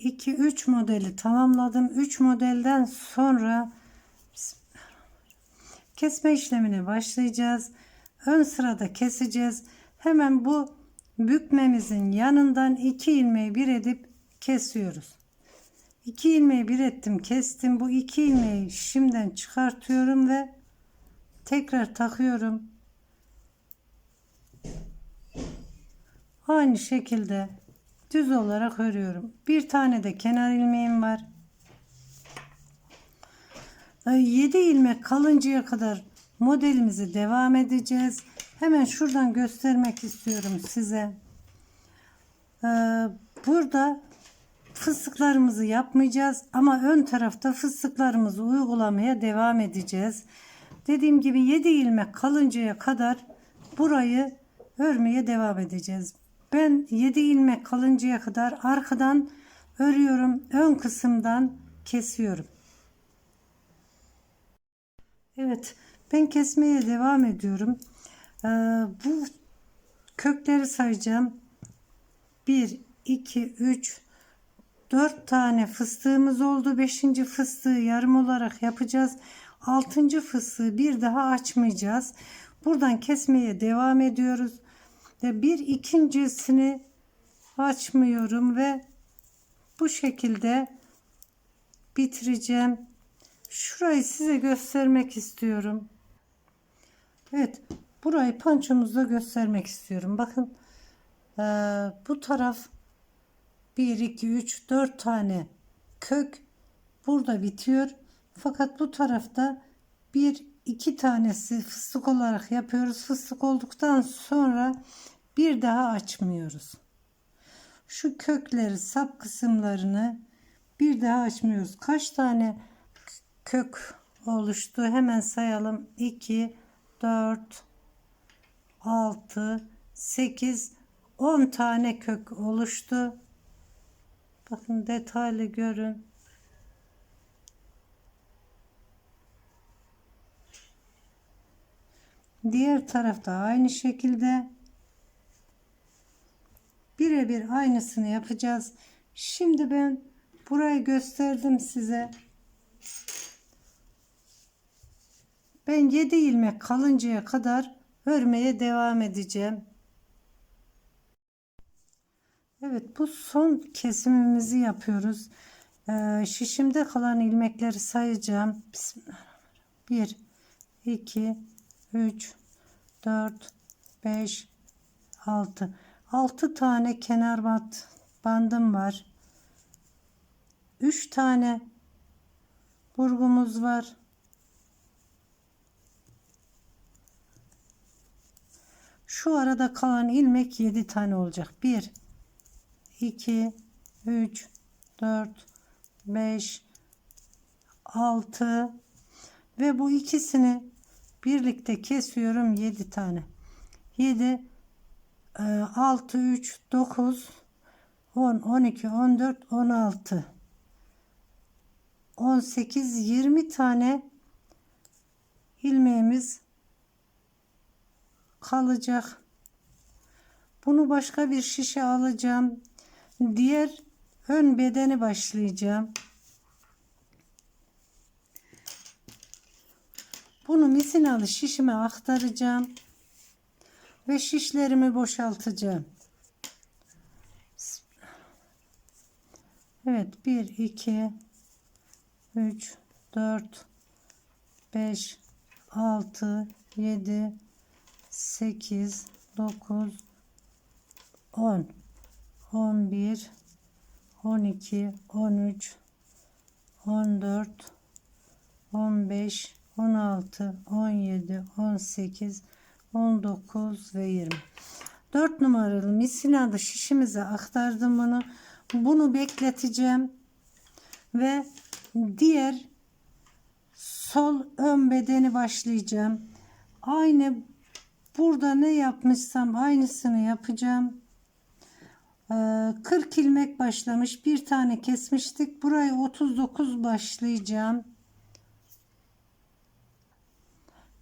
2, 3 modeli tamamladım. 3 modelden sonra kesme işlemine başlayacağız. Ön sırada keseceğiz. Hemen bu bükmemizin yanından 2 ilmeği bir edip kesiyoruz. 2 ilmeği bir ettim kestim. Bu 2 ilmeği şimdiden çıkartıyorum ve tekrar takıyorum. Aynı şekilde düz olarak örüyorum. Bir tane de kenar ilmeğim var. 7 ilmek kalıncaya kadar modelimizi devam edeceğiz. Hemen şuradan göstermek istiyorum size. Ee, Burada fıstıklarımızı yapmayacağız ama ön tarafta fıstıklarımızı uygulamaya devam edeceğiz. Dediğim gibi 7 ilmek kalıncaya kadar burayı örmeye devam edeceğiz. Ben 7 ilmek kalıncaya kadar arkadan örüyorum. Ön kısımdan kesiyorum. Evet, ben kesmeye devam ediyorum. Ee, bu kökleri sayacağım. 1, 2, 3, 4 tane fıstığımız oldu. 5. fıstığı yarım olarak yapacağız. 6. fıstığı bir daha açmayacağız. Buradan kesmeye devam ediyoruz. Bir ikincisini açmıyorum ve bu şekilde bitireceğim. Şurayı size göstermek istiyorum. Evet, burayı pançomuzda göstermek istiyorum. Bakın ee, bu taraf 1 2 3 4 tane kök burada bitiyor. Fakat bu tarafta bir iki tanesi fıstık olarak yapıyoruz. Fıstık olduktan sonra bir daha açmıyoruz. Şu kökleri sap kısımlarını bir daha açmıyoruz. Kaç tane kök oluştu? Hemen sayalım. 2 4 6 8 10 tane kök oluştu. Bakın detaylı görün. Diğer tarafta aynı şekilde birebir aynısını yapacağız. Şimdi ben burayı gösterdim size. Ben 7 ilmek kalıncaya kadar örmeye devam edeceğim. Evet bu son kesimimizi yapıyoruz. Ee, şişimde kalan ilmekleri sayacağım. Bismillahirrahmanirrahim. 1 2 3 4 5 6 6 tane kenar bat bandım var. 3 tane burgumuz var. Şu arada kalan ilmek 7 tane olacak. 1 2 3 4 5 6 ve bu ikisini birlikte kesiyorum 7 tane 7 6 3 9 10 12 14 16 18 20 tane ilmeğimiz kalacak. Bunu başka bir şişe alacağım. Diğer ön bedeni başlayacağım. Bunu misinalı şişime aktaracağım ve şişlerimi boşaltacağım. Evet 1 2 3 4 5 6 7 8 9 10 11 12 13 14 15 16 17 18 19 ve 20 4 numaralı misinalı şişimize aktardım bunu bunu bekleteceğim ve diğer sol ön bedeni başlayacağım aynı burada ne yapmışsam aynısını yapacağım 40 ee, ilmek başlamış. Bir tane kesmiştik. Burayı 39 başlayacağım.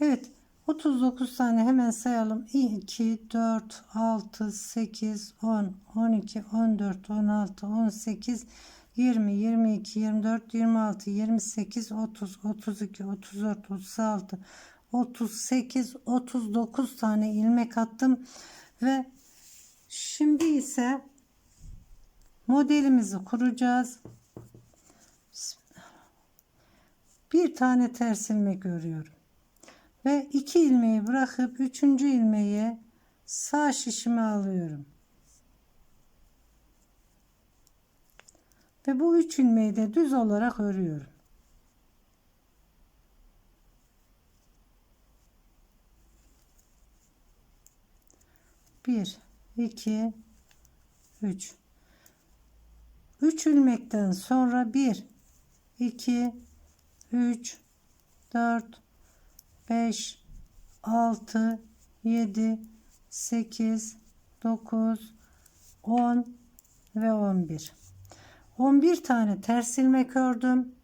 Evet. 39 tane hemen sayalım. 2, 4, 6, 8, 10, 12, 14, 16, 18 20, 22, 24, 26, 28, 30, 32, 34, 36, 38, 39 tane ilmek attım ve şimdi ise modelimizi kuracağız. Bir tane ters ilmek örüyorum. Ve iki ilmeği bırakıp üçüncü ilmeği sağ şişime alıyorum. Ve bu üç ilmeği de düz olarak örüyorum. Bir, iki, üç. Üç ilmekten sonra bir, iki, üç, dört, beş, altı, yedi, sekiz, dokuz, on ve on bir. 11 tane ters ilmek ördüm.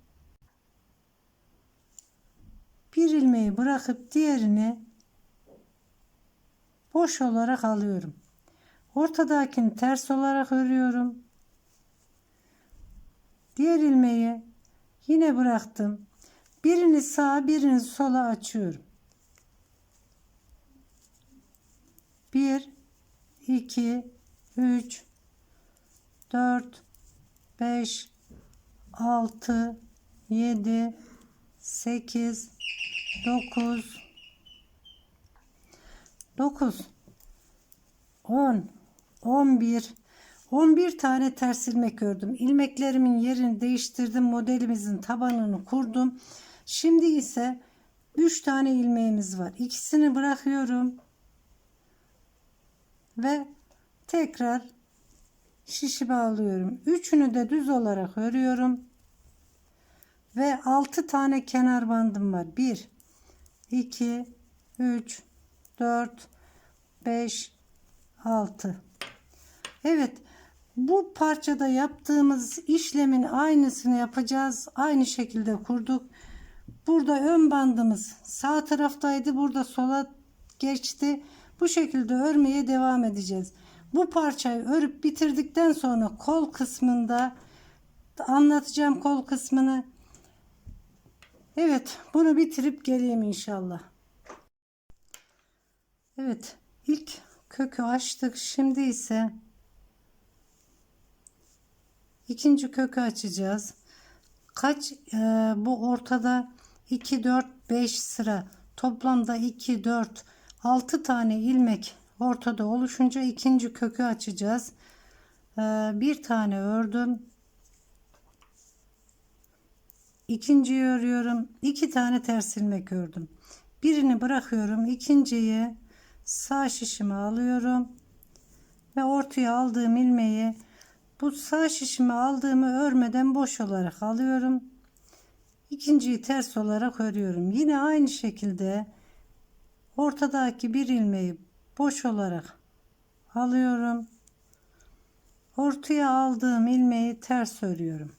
Bir ilmeği bırakıp diğerini boş olarak alıyorum. Ortadakini ters olarak örüyorum. Diğer ilmeği yine bıraktım. Birini sağa birini sola açıyorum. 1 2 3 4 5 6 7 8 9 9 10 11 11 tane ters ilmek ördüm. İlmeklerimin yerini değiştirdim. Modelimizin tabanını kurdum. Şimdi ise 3 tane ilmeğimiz var. İkisini bırakıyorum. Ve tekrar şişi bağlıyorum. Üçünü de düz olarak örüyorum. Ve 6 tane kenar bandım var. 1 2 3 4 5 6 Evet bu parçada yaptığımız işlemin aynısını yapacağız. Aynı şekilde kurduk. Burada ön bandımız sağ taraftaydı. Burada sola geçti. Bu şekilde örmeye devam edeceğiz. Bu parçayı örüp bitirdikten sonra kol kısmında anlatacağım kol kısmını. Evet bunu bitirip geleyim inşallah. Evet ilk kökü açtık. Şimdi ise ikinci kökü açacağız. Kaç e, bu ortada 2 4 5 sıra toplamda 2 4 6 tane ilmek ortada oluşunca ikinci kökü açacağız. E, bir tane ördüm. İkinciyi örüyorum. iki tane ters ilmek ördüm. Birini bırakıyorum. ikinciyi sağ şişime alıyorum. Ve ortaya aldığım ilmeği bu sağ şişime aldığımı örmeden boş olarak alıyorum. İkinciyi ters olarak örüyorum. Yine aynı şekilde ortadaki bir ilmeği boş olarak alıyorum. Ortaya aldığım ilmeği ters örüyorum.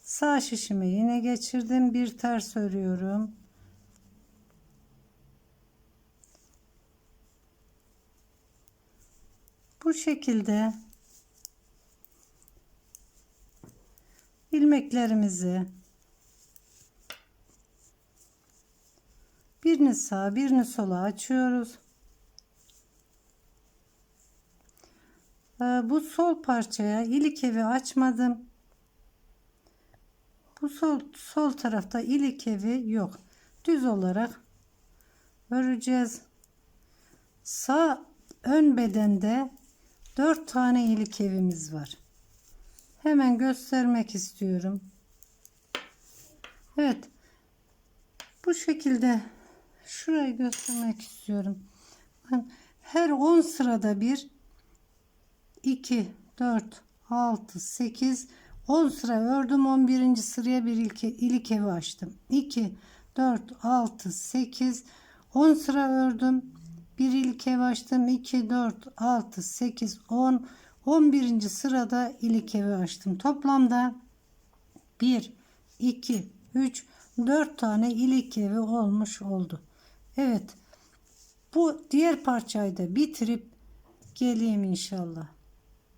Sağ şişime yine geçirdim. Bir ters örüyorum. Bu şekilde ilmeklerimizi birini sağa birini sola açıyoruz. Ee, bu sol parçaya ilik evi açmadım. Bu sol, sol tarafta ilik evi yok. Düz olarak öreceğiz. Sağ ön bedende 4 tane ilik evimiz var. Hemen göstermek istiyorum. Evet. Bu şekilde şurayı göstermek istiyorum. Ben her 10 sırada bir 2 4 6 8 10 sıra ördüm 11. sıraya bir ilke, ilik evi açtım 2 4 6 8 10 sıra ördüm bir ilik evi açtım 2 4 6 8 10 11. sırada ilik evi açtım toplamda 1 2 3 4 tane ilik evi olmuş oldu Evet. Bu diğer parçayı da bitirip geleyim inşallah